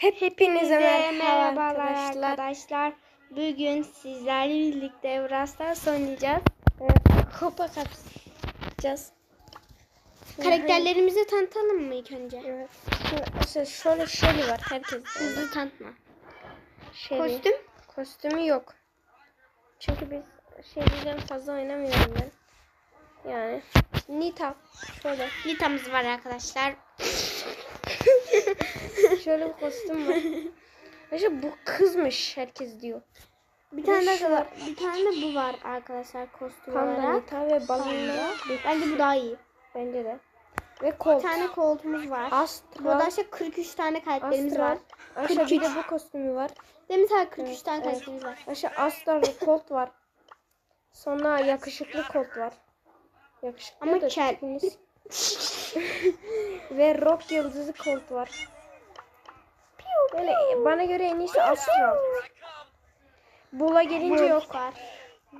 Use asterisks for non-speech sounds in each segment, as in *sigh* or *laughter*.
Hepinize merhaba arkadaşlar. arkadaşlar. Bugün sizlerle birlikte Stars oynayacağız. Evet, kupa kapacağız. Karakterlerimizi tanıtalım mı ilk önce? Evet. Şimdi şöyle Shelly var. Herkes Hızlı tanıtma. Shelly. Kostüm? Kostümü yok. Çünkü biz Shelly'den fazla oynamıyorum ben. Yani Nita şöyle Lita'mız var arkadaşlar. *laughs* şöyle bir kostüm var. İşte bu kızmış herkes diyor. Bir tane de var. bir tane de bu var arkadaşlar kostüm Panda olarak. Nita ve Balina. Bence bu daha iyi. Bence de. Ve Bir Colt. tane koltuğumuz var. Astral. Burada işte 43 tane karakterimiz Astral. var. Aşağı bir 43. de bu kostümü var. Mi sen 43 Evet, tane evet. karakterimiz var. Aşağı Astar ve Colt var. Sonra yakışıklı Colt var. Yakışıklı Ama da kel. *laughs* ve Rock yıldızı Colt var. Böyle bana göre en iyisi Astral. Bula gelince yok. Var.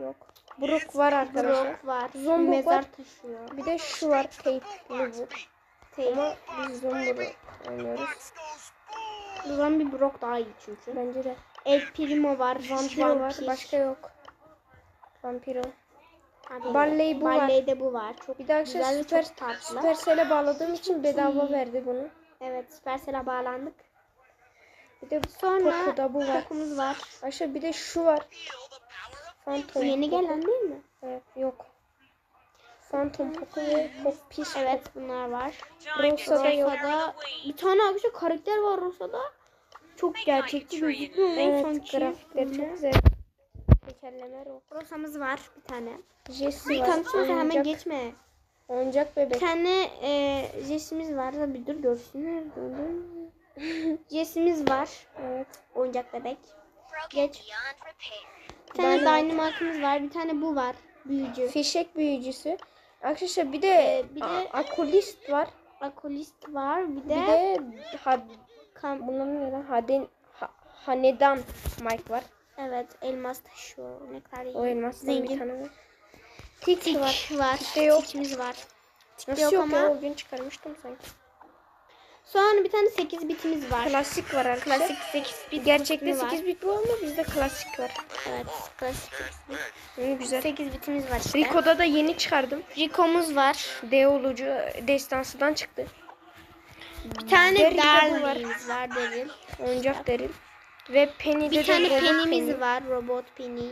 Yok. Brook var arkadaşlar. Brock var. Zombie Mezar var. taşıyor. Bir de şu var Tape'li bu. Tape. Ama biz Zombie'yi oynuyoruz. Bir Brock daha iyi çünkü. Bence de. El Primo var. Vampiro var. Vampir. Başka yok. Vampiro. Barley bu var. Barley'de bu var. Çok Bir de güzel arkadaşlar ve süper, çok tatlı. Supercell'e bağladığım için bedava verdi bunu. Evet Supercell'e bağlandık. Bir de Sonra Poco'da bu var. Poco'muz var. Aşağı bir de şu var. Phantom yeni gelen değil mi? Evet yok. Phantom Poco ve Pop Pis Evet bunlar var. Rosa'da yok. Bir tane arkadaşlar karakter var Rosa'da. Çok gerçekçi gözüküyor. Evet grafikleri çok güzel. Tekerleme. Rosa'mız var bir tane. Jesse Bir var. tanıtsana hemen geçme. oyuncak Bir bebek. tane e, Jesse'miz var. Bir dur görsünler. Dur, dur. *laughs* Jesse'miz var. Evet. Oyuncak bebek. Geç. Bir tane Dynamite. Dynamite'ımız var. Bir tane bu var. Büyücü. Fişek büyücüsü. Arkadaşlar bir de, Ee, bir de- a- Akulist var. Akolist var. Bir Bir de, de ha, kam- bunların ne lan? Haden, ha, Hanedan Mike var. evet elmas taşıyor. Ne kadar iyi. O bir Zengin. tane var. Tik Tik var. var. Tikte yok. Tikimiz var. Nasıl yok yok, ama- ya? O gün çıkarmıştım sanki. Sonra bir tane 8 bitimiz var. Klasik var arkadaşlar. Klasik 8 bit. Gerçekte kostümü var. 8 bit bu ama bizde klasik var. Evet. Klasik 8 bit. Hı, güzel. 8 bitimiz var işte. Rico'da da yeni çıkardım. Rico'muz var. Deolucu destansıdan çıktı. Bir tane Daryl'de bu var. Daryl'imiz var. Daryl. Oyuncak derin. Ve Penny'de Bir de tane robot Penny'miz Penny. var. Robot Penny.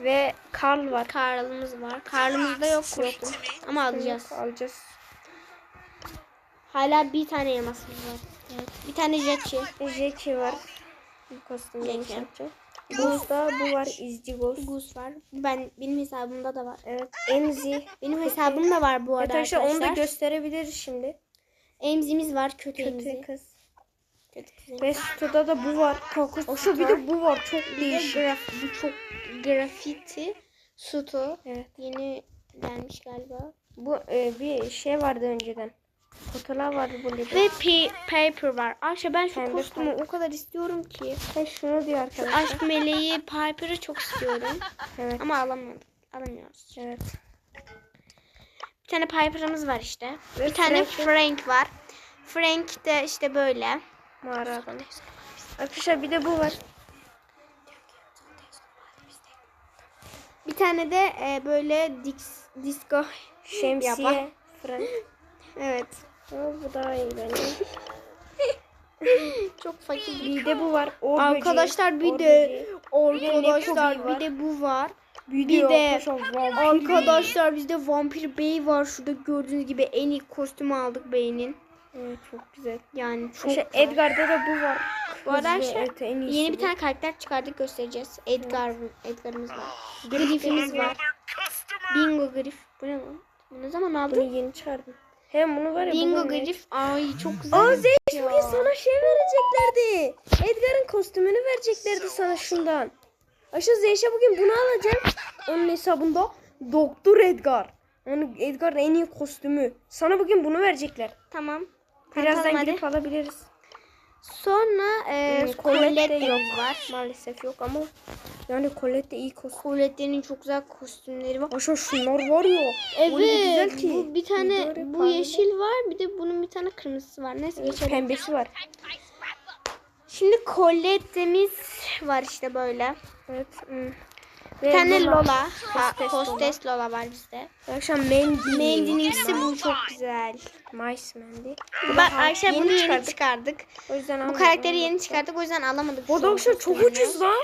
Ve Carl var. Karl'ımız var. Karl'ımızda yok kostüm. Ama alacağız. Yok, alacağız. Hala bir tane elmasımız var. Evet. Bir tane Jetçi. Jackie var. Kostüm Jackie. yapacağım. Buzda bu var. izci Ghost. Gus var. Ben benim hesabımda da var. Evet. Emzi. Benim hesabım da var bu arada Arkadaşlar arkadaşlar. onu da gösterebiliriz şimdi. Emzimiz var. Kötü, Kötü emzi. kız. Kötü kız. Ve Stoda da bu var. O şu bir de bu var. Çok Bir de değişik. graf, bu çok grafiti. Suto. Evet. Yeni gelmiş galiba. Bu e, bir şey vardı önceden. Fotoğraf vardı bu Ve Ve pi- paper var. Ayşe ben şu Pembe kostümü o kadar istiyorum ki. şunu diyor Şu arkadaşlar. aşk meleği Piper'ı çok istiyorum. *laughs* Evet. Ama alamadık. Alamıyoruz. Evet. Bir tane Piper'ımız var işte. Ve bir tane Frank- var. Frank de işte böyle. Mağara adamı. Arkadaşlar bir de bu var. Bir tane de e, böyle dix, disco. Şemsiye. Frank. *laughs* Evet. Aa, bu daha iyi bence. *laughs* Çok fakir. Bir de bu var. O Arkadaşlar bir de arkadaşlar bir de bu var. bir de arkadaşlar, bizde Vampir Bey var. Şurada gördüğünüz gibi en iyi kostümü aldık Bey'in. Evet, çok güzel. Yani çok İşte güzel. Edgar'da da bu var. Bu arkadaşlar evet, yeni bir tane karakter çıkardık göstereceğiz. Edgar, Edgar'ımız var. *gasps* Griff'imiz var. Bingo Griff. Bu ne lan? Ne zaman Bunu aldın? yeni çıkardım. Hem bunu var ya Bingo Griff. Ay çok *gasps* güzel. Aa gözüküyor. bugün sana şey vereceklerdi. Edgar'ın kostümünü vereceklerdi sana şundan. Aşağı Zeynep bugün bunu alacak. Onun hesabında Doktor Edgar. Yani Edgar'ın en iyi kostümü. Sana bugün bunu verecekler. Tamam. Birazdan hadi. gidip alabiliriz. Sonra e, Hmm, Colette de yok. var. Maalesef yok ama yani Colette iyi kostüm. Colette'nin çok güzel kostümleri var. Aşağı şunlar var ya. Evet. Güzel ki. Bu bir tane Böyle bu yeşil var. Bir de bunun bir tane kırmızısı var. Neyse Evet, geçelim. pembesi var. Şimdi Colette'miz var işte böyle. Evet. Hmm. Bir tane Lola. Lola. Hostes hostes Lola var bizde. Akşam Mandy. Mendilisi bu çok güzel. Mice Mandy. Bak arkadaşlar bunu yeni çıkardık. çıkardık. O yüzden Bu karakteri yeni çıkardık o yüzden alamadık. Bu arkadaşlar çok ucuz lan.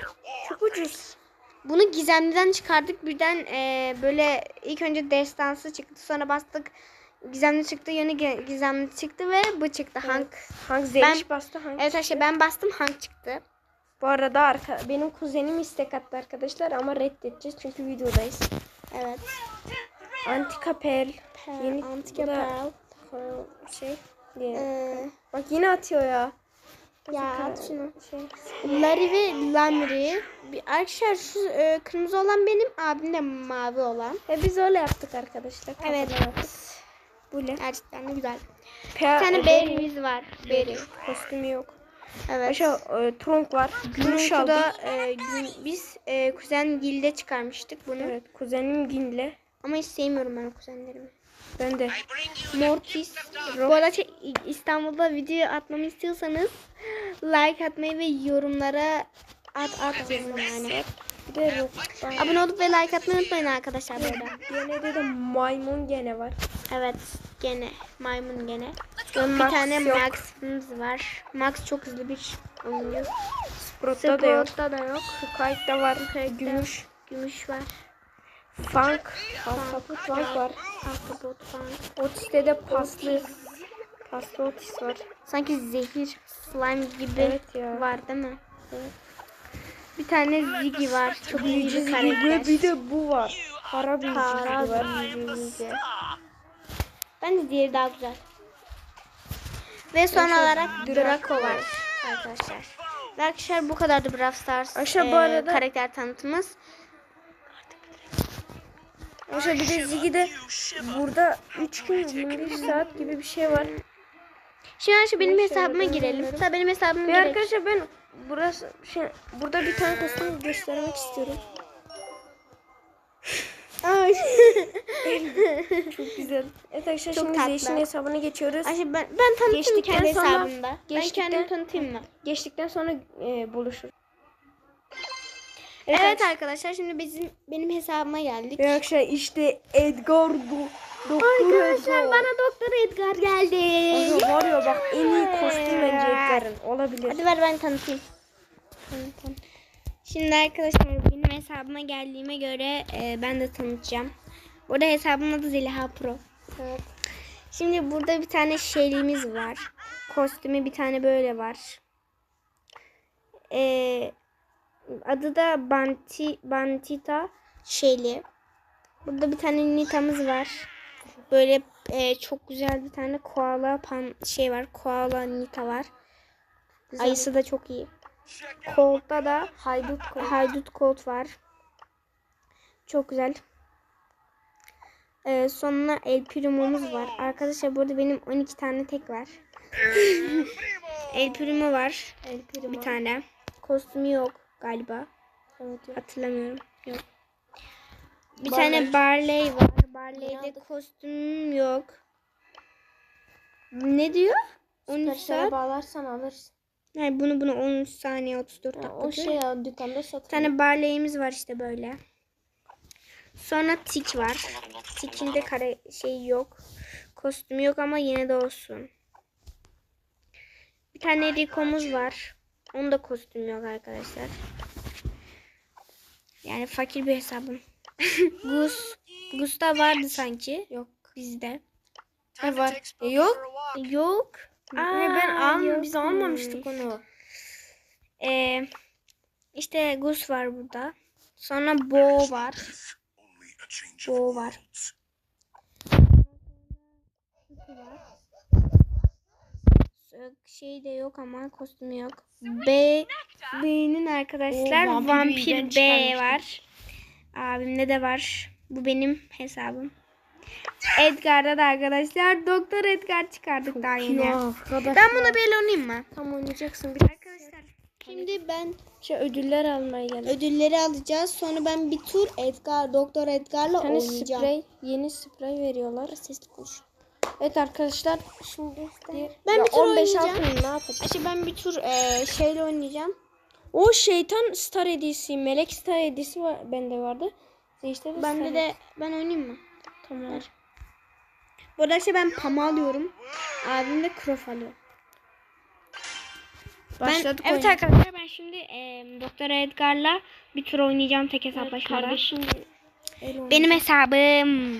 Çok ucuz. Bunu gizemliden çıkardık. Birden e, böyle ilk önce destansı çıktı. Sonra bastık. Gizemli çıktı. Yeni gizemli çıktı ve bu çıktı. Hank. Hank Zeliş bastı Hank. Evet arkadaşlar ben bastım Hank çıktı. Bu arada arka, benim kuzenim istek attı arkadaşlar ama reddedeceğiz çünkü videodayız. Evet. Antika. Pearl, Yeni Antika da- Şey. Diye. Ee, Bak yine atıyor ya. ya at şunu. Şey. Larry ve Lamri. Arkadaşlar şu e, kırmızı olan benim. Abim de mavi olan. E biz öyle yaptık arkadaşlar. Evet. Yaptık. Bu ne? Gerçekten de güzel. Pe- Bir tane Berry'miz var. Berry. Kostümü yok. Evet. Aşağı e, trunk var. Gümüş Bunu aldık. da e, gün- biz e, kuzen Gil'de çıkarmıştık bunu. Evet kuzenim Ginle. Ama hiç sevmiyorum ben kuzenlerimi. Ben de. Mortis. Bu arada şey, İstanbul'da video atmamı istiyorsanız like atmayı ve yorumlara at at yani. Bir de Rock. Abone olup ve like atmayı unutmayın arkadaşlar burada. Gene de maymun gene var. Evet gene maymun gene. Bir Max tane yok. Max'ımız var. Max çok hızlı bir oyuncu. Sprout'ta da yok. Da yok. Kayıtta var. Gümüş. Gümüş var. Funk. Alsaput Funk var. Ahtapot falan. Otis'te de paslı. Paslı Otis var. Sanki zehir slime gibi Evet ya. var değil mi? Bir tane Ziggy var. Çok iyi bir Ziggy karakter. ve bir de bu var. Kara Ziggy var. Ziggy. Bence diğeri daha güzel. Ve son Arkadaşlar, olarak Draco var arkadaşlar. Ve Arkadaşlar bu kadardı Brawl Stars Arkadaşlar, bu eee, arada- karakter tanıtımız. Mesela bir de Ziggy'de burada 3 gün 25 saat gibi bir şey var. Şimdi arkadaşlar benim Neyse, hesabıma ben girelim. Hatta benim hesabıma girelim. arkadaşlar ben burası şey burada bir tane kostüm göstermek istiyorum. Ay. *laughs* Çok güzel. Evet arkadaşlar Çok şimdi tatlı. Zeyş'in hesabına geçiyoruz. Arkadaşlar ben, ben tanıtayım Geçtikten kendi sonra- hesabımda. Ben geçtikten- kendimi tanıtayım mı? Geçtikten sonra e, buluşur. Evet, arkadaşlar şimdi bizim benim hesabıma geldik. Arkadaşlar işte Edgar Do Doktor Arkadaşlar Edgar. bana Doktor Edgar geldi. Aga var ya bak en iyi kostüm bence Edgar'ın. Olabilir. Hadi ver ben tanıtayım. Tanıtayım. Şimdi arkadaşlar benim hesabıma geldiğime göre e, ben de tanıtacağım. Burada hesabımın adı Zeliha Pro. Evet. Şimdi burada bir tane şeyliğimiz var. Kostümü bir tane böyle var. Ee, adı da Banti, Bantita Shelly. Burada bir tane Nita'mız var. Böyle e, çok güzel bir tane koala pan şey var. Koala Nita var. Güzel. Ayısı da çok iyi. Colt'ta da Haydut Colt. Haydut Colt var. Çok güzel. Ee, sonuna El Primo'muz var. Arkadaşlar burada benim 12 tane tek var. *laughs* El Primo var. El Primo. Bir tane. Kostümü yok galiba. Evet, yok. Hatırlamıyorum. Yok. Bir Barley. tane Barley var. Barley'de aldık. kostüm yok. Ne diyor? 13 Süpersele saat. bağlarsan alırsın. Yani bunu bunu 13 saniye 34 Ya, dakika. o şey ya dükkanda satılıyor. Bir tane barleyimiz var işte böyle. Sonra tik var. Tikin de kare şey yok. Kostümü yok ama yine de olsun. Bir tane Rico'muz var. Onun da kostümü yok arkadaşlar. Yani fakir bir hesabım. *laughs* Gus. Gus'ta vardı sanki. Yok bizde. Ne var? E, yok. Yok. Aa, ben al biz almamıştık onu. Ee, işte Gus var burada. Sonra Bo var. Bo var. Şey de yok ama kostümü yok. B B'nin arkadaşlar Oo, vampir Vampir B var. Abimde de var. Bu benim hesabım. Edgar'da da arkadaşlar Doktor Edgar çıkardık daha yeni. Arkadaşlar. Ben bunu böyle oynayayım mı? tam oynayacaksın. Bir Arkadaşlar şimdi ben şey ödüller almaya geldim. ödülleri alacağız. Sonra ben bir tur Edgar, Doktor Edgar'la tane oynayacağım. sprey, yeni sprey veriyorlar. Sesli konuş. Evet arkadaşlar şimdi diğer Ben Ya bir tur 15 oynayacağım. altın ne yapacağız? İşte ben bir tur e, şeyle oynayacağım. O şeytan star hediyesi, melek star hediyesi var, bende vardı. İşte de Bende star de ben oynayayım mı? tamam. Bu arada işte ben Pam'ı alıyorum. Abim de Krof alıyor. Başladık ben, evet arkadaşlar ben şimdi e, Doktor Edgar'la bir tur oynayacağım tek hesaplaşmada. el oyunu. Benim hesabım.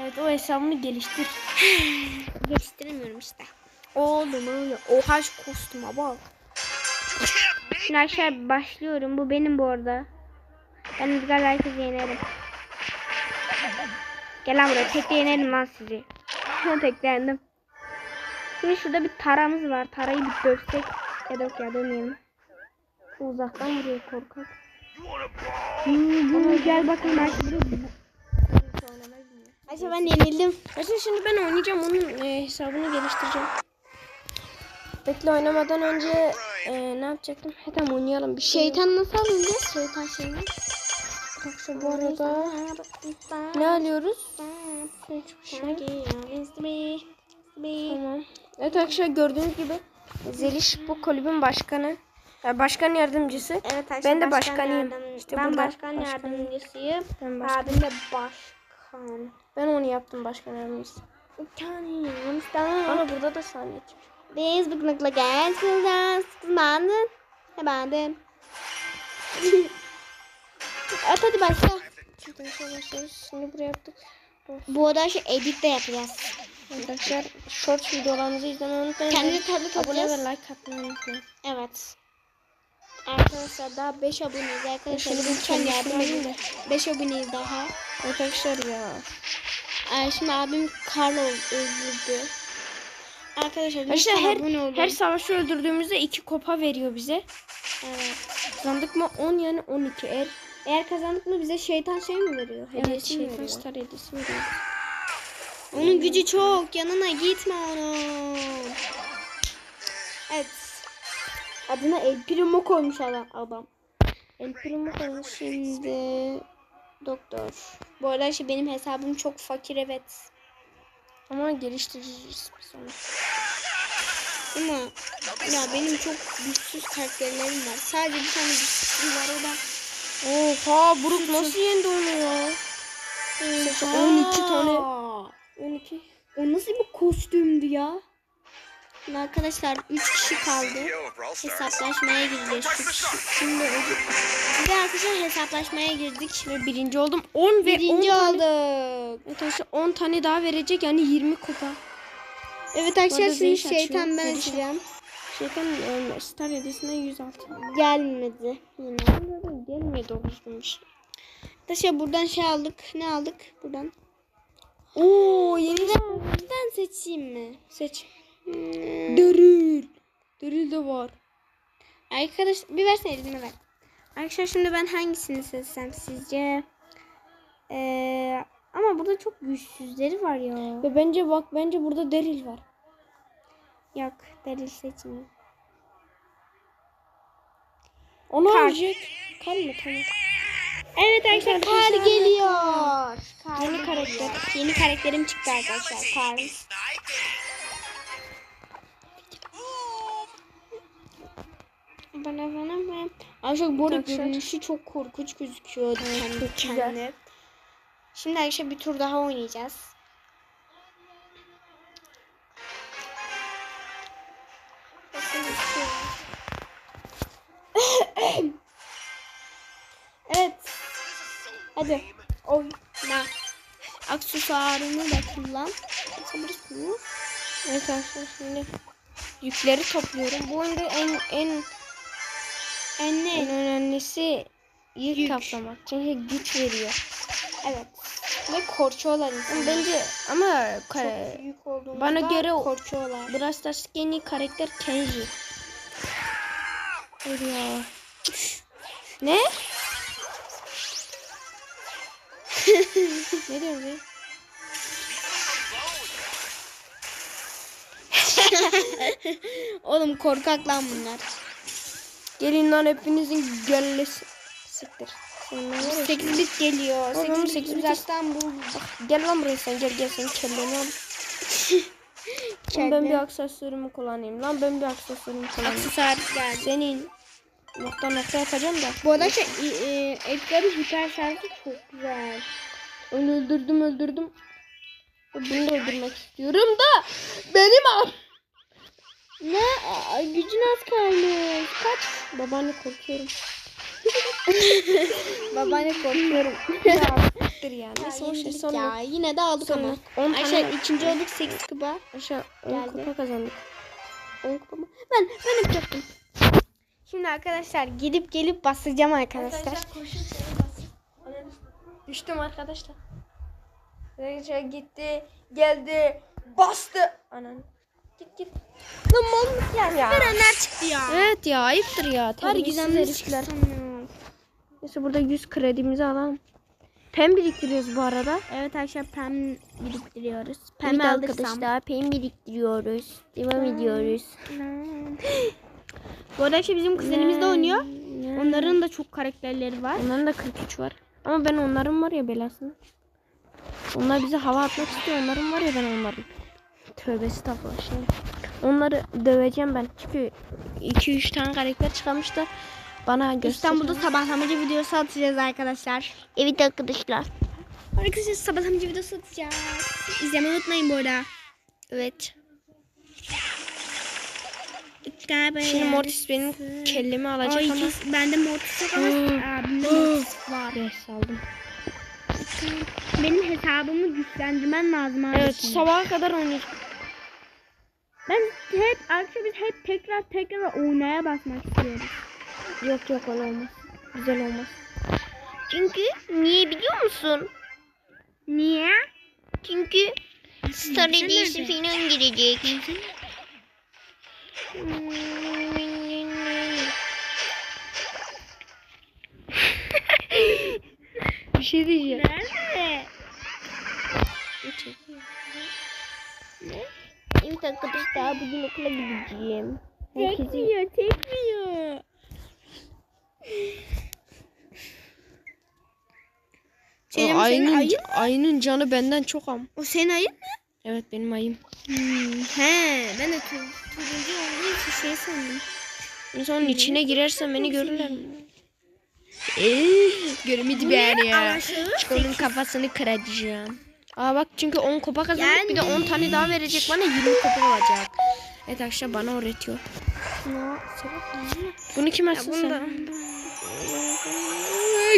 Evet o hesabını geliştir. *sighs* Geliştiremiyorum işte. Oğlum öyle. Oha şu kostüme bak. Şimdi arkadaşlar başlıyorum. Bu benim bu arada. Ben Edgar herkesi yenerim. Gel lan buraya. Tekte yenerim lan sizi. *laughs* Teklendim. Şimdi şurada bir taramız var. Tarayı bir dövsek. Ya da yok ya demeyelim. Uzaktan vuruyor korkak. Hmm, gel bakın ben şimdi. Ayşe ben yenildim. Mesela şimdi ben oynayacağım onun e, hesabını geliştireceğim. Bekle oynamadan önce e, ne yapacaktım? He tamam oynayalım bir şey. Şeytan nasıl alınacağız? Şeytan şeyini. Arkadaşlar bu arada ne alıyoruz? Tamam. Evet arkadaşlar gördüğünüz gibi Zeliş bu kulübün başkanı. Ya başkan yardımcısı. Evet arkadaşlar, Ben de başkan başkanıyım. yardım- İşte ben başkan yardımcısıyım. Ben başkan. Abim de başkan. Ben onu yaptım başkan yardımcısı. Utanıyorum tamam. Ama burada da saniye çıkmış. Biz bıklıkla gel kızlar sıkılmadın. He *laughs* evet hadi başla. Şimdi buraya yaptık. Bu arada şu edit de yapacağız. Arkadaşlar short videolarımızı izlemeyi unutmayın. Kendi tablet Abone ve like atmayı unutmayın. Evet. Arkadaşlar daha 5 aboneyiz arkadaşlar. Lütfen yardım edin. 5 aboneyiz daha. Arkadaşlar ya. Ay şimdi abim Carlo öldürdü. Arkadaşlar Arkadaşlar her, abone olun. her savaşı öldürdüğümüzde iki kopa veriyor bize. Evet. Kazandık mı 10 yani 12. Eğer Eğer kazandık mı bize şeytan şey mi veriyor? evet, Hediyesi mi şeytan veriyor? star hediyesi veriyor. Onun gücü çok. Yanına gitme onun. Evet. Adına El Primo koymuş adam. adam. El Primo koymuş. Şimdi doktor. Bu arada şey benim hesabım çok fakir evet. Ama geliştireceğiz bir sonra. Ama ya benim çok güçsüz karakterlerim var. Sadece bir tane güçsüz var o da. Oha Brook nasıl yendi onu ya? Oha. 12 tane. 12. O nasıl bir kostümdü ya? Şimdi arkadaşlar 3 kişi kaldı. Hesaplaşmaya gireceğiz. Şimdi bir arkadaşlar hesaplaşmaya girdik. Ve birinci oldum. 10 ve 10 Birinci tane. olduk. Evet arkadaşlar 10 tane daha verecek yani 20 kupa. Evet arkadaşlar şimdi şeytan ben açacağım. Şeytan e, star hediyesine 106. Gelmedi yine. Gelmiyor doğru düzgün bir şey. Arkadaşlar buradan şey aldık. Ne aldık? Buradan. Oo yeni Ben seçeyim mi? seç. Hmm. Dörül. Dörül de var. Arkadaş bir versene elime ver. Arkadaşlar şimdi ben hangisini seçsem sizce? Ee, ama burada çok güçsüzleri var ya. Ve bence bak bence burada Deril var. Yok, Daryl seçmiyor. Onu Kar. alacak. Kar mı? Tamam. Evet arkadaşlar kar geliyor. Kar Yeni geliyor. karakter. Yeni karakterim çıktı arkadaşlar. Kar. Bana bana bana. Arkadaşlar bu arada görünüşü çok korkunç gözüküyor. kendi çok güzel. Şimdi arkadaşlar bir tur daha oynayacağız. Evet. Hadi. Oyna. Aksesuarını da kullan. Mı? Evet arkadaşlar şimdi yükleri topluyorum. Bu oyunda en en en Anne. önemlisi yük, Yük. toplamak. Çünkü güç veriyor. Evet. Ve korkuyorlar insanlar. bence ama Çok kare, bana göre korkuyorlar. Brawl Stars'taki en iyi karakter Kenji. Ya. ne? *laughs* ne diyorsun be? *laughs* Oğlum korkak lan bunlar. Gelin lan hepinizin gellesi. Siktir. Sen ne var ya? 8 bit geliyor. Oğlum, 8 bit sekiz bit uzaktan bu. Gel lan buraya sen gel gel sen kelleni al. *laughs* Lan ben bir aksesuarımı kullanayım. Lan ben bir aksesuarımı kullanayım. Aksesuar geldi. Senin nokta nokta yapacağım da. Bu arada şey, e, e, Edgar'ın hiper şarjı çok güzel. Onu öldürdüm öldürdüm. Bunu da öldürmek istiyorum da. Benim am. Ne? Aa, gücün az kalmış. Kaç? Babaanne korkuyorum. *laughs* Babaanne korkuyorum. ya siktir ya. Neyse şey Yenildik sonra. ya. Yine de aldık ama. 10 tane. Aşağı ikinci olduk 8 kuba. Aşağı 10 Geldi. kupa kazandık. 10 kupa mı? Ben ben yapacaktım. Şimdi arkadaşlar gidip gelip basacağım arkadaşlar. Düştüm arkadaşlar. Arkadaşlar gitti, geldi, bastı. Anan. Git git. Lan mal mısın ya? Frenler çıktı ya. Evet ya ayıptır ya. Terbiyesiz gizemli herifler. Neyse burada 100 kredimizi alalım. Pem biriktiriyoruz bu arada. Evet arkadaşlar pem biriktiriyoruz. Evet Pem aldık arkadaşlar pem biriktiriyoruz. Devam ediyoruz. Bu arada işte bizim kuzenimiz de oynuyor. Onların da çok karakterleri var. Onların da 43 var. Ama ben onların var ya belasını. Onlar bize hava atmak istiyor. Onların var ya ben onların. Tövbe estağfurullah şey. Onları döveceğim ben. Çünkü 2-3 tane karakter çıkarmış da bana göster. İstanbul'da sabahlamacı videosu atacağız arkadaşlar. Evet arkadaşlar. Arkadaşlar sabahlamacı videosu atacağız. İzlemeyi unutmayın bu arada. Evet. Galiba Şimdi Mortis benim kellemi alacak Ay, ama. bende Mortis yok ama *gasps* abimde Mortis var. Yes aldım. Benim hesabımı güçlendirmen lazım abi. Evet sabaha kadar oynayacağım. Ben hep arkadaşlar biz hep tekrar tekrar oynaya basmak istiyoruz. Yok yok öyle olmaz. Güzel olmaz. Çünkü niye biliyor musun? Niye? Çünkü Star nerede? falan girecek. *laughs* Bir şey diyeceğim. Nerede? Evet arkadaşlar bugün okula gideceğim. Tekmiyor, tekmiyor. Senin, senin ayının, ayın? ayının canı benden çok am. O senin ayın mı? Evet benim ayım. Hmm, he, ben de tur, turuncu olduğu için şey sandım. Neyse onun içine girersen beni görürler mi? Eee görmedi beni ya. Onun kafasını kıracağım. Aa bak çünkü 10 kupa kazandık bir de 10 tane daha verecek bana 20 kupa olacak. Evet arkadaşlar bana öğretiyor. Bunu kim açsın sen? da-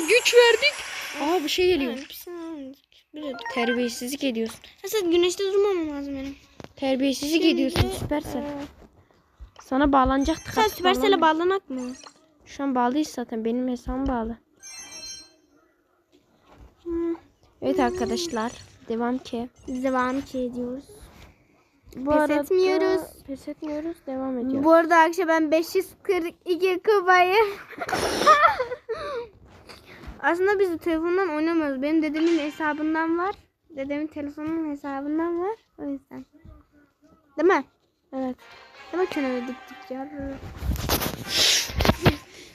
Güç verdik. Aa bir şey geliyor. Bir de Terbiyesizlik ediyorsun. Aslında güneşte durmamam lazım benim. Terbiyesizlik ediyorsun Süpersel. Sana bağlanacaktık. Sen Süpersel'e bağlanak mı? Şu an bağlıyız zaten. Benim hesabım bağlı. Evet arkadaşlar. Devam ki. Devam ki ediyoruz. Bu Pes arada- etmiyoruz. Pes etmiyoruz. Devam ediyoruz. Bu arada akşam ben 542 kupayı. *laughs* Aslında biz telefondan oynamıyoruz. Benim dedemin hesabından var. Dedemin telefonunun hesabından var. O yüzden. Değil mi? Evet. Demek öyle diktik ya.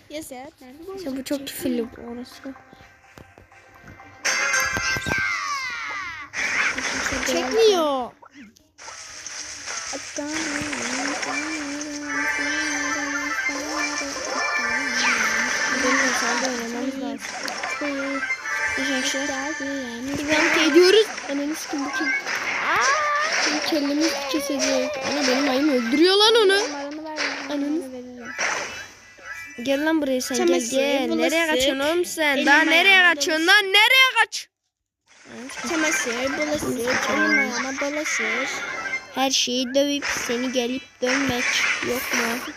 Yes ya. İşte bu çok küfürlü orası. Çekmiyor. Arkadaşlar. Ediyoruz. Ananı sikim bu kim? Benim kellemi. Ana benim ayım öldürüyor lan onu. Ananı. Gel lan buraya sen gel gel. Nereye kaçıyorsun oğlum sen? Daha nereye kaçıyorsun lan? Nereye kaç? Çamaşır, bulaşık, elim ayağıma dolaşır. Her şeyi dövüp seni gelip dönmek yok mu?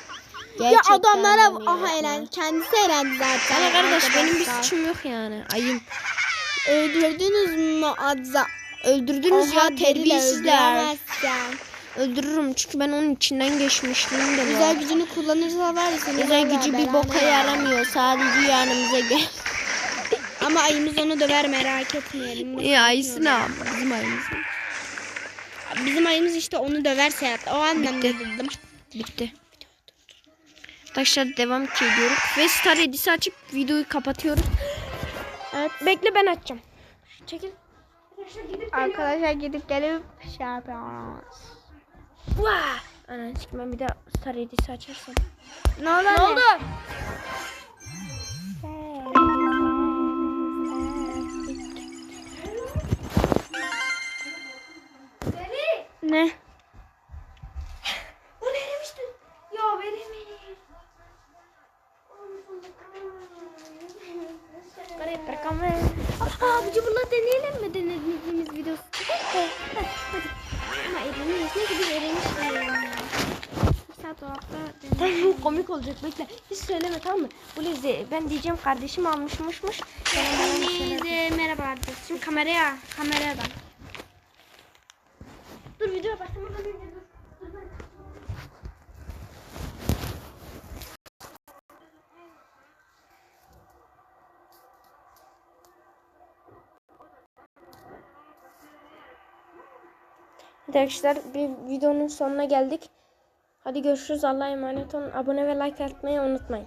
Ya Gerçekten adamlara mi yok aha elen kendisi elendi zaten. Ana kardeş benim bir suçum yok yani. Ayım. Öldürdünüz mü Adza? Öldürdünüz Oha, ya terbiyesizler. Öldürürüm çünkü ben onun içinden geçmişliğim de var. Özel gücünü kullanırsa var ya seni vallahi gücü bir boka yaramıyor. Sadece yanımıza gel. Ama ayımız onu döver merak etmeyelim. İyi ayısı ne yaptı? Bizim ayımız. Bizim ayımız işte onu döverse yat. O anlamda dedim. Bitti. Arkadaşlar devam ediyoruz. Ve Star Edis'i açıp videoyu kapatıyoruz. Evet. Bekle ben açacağım. Çekil. Arkadaşlar gidip Arkadaşlar gidip gelip şey yapıyoruz. Vaa! Ananı ben bir daha Star Edis'i açarsam. Ne oldu? Ne oldu? Ne? O neremişti? Ya veremeyiz. Rakam ver. Aa bu bunlar deneyelim mi denediğimiz videosu? Hadi. Ama eğleniriz. Ne gibi eğleniriz. Bir saat dolapta *laughs* komik olacak bekle. Hiç söyleme tamam mı? Bu leze ben diyeceğim kardeşim almışmışmış. Hepinize merhaba diyeceğiz. Şimdi kameraya, kameradan. Dur video başlamadan önce dur. Dur ben. Evet arkadaşlar bir videonun sonuna geldik. Hadi görüşürüz. Allah'a emanet olun. Abone ve like atmayı unutmayın.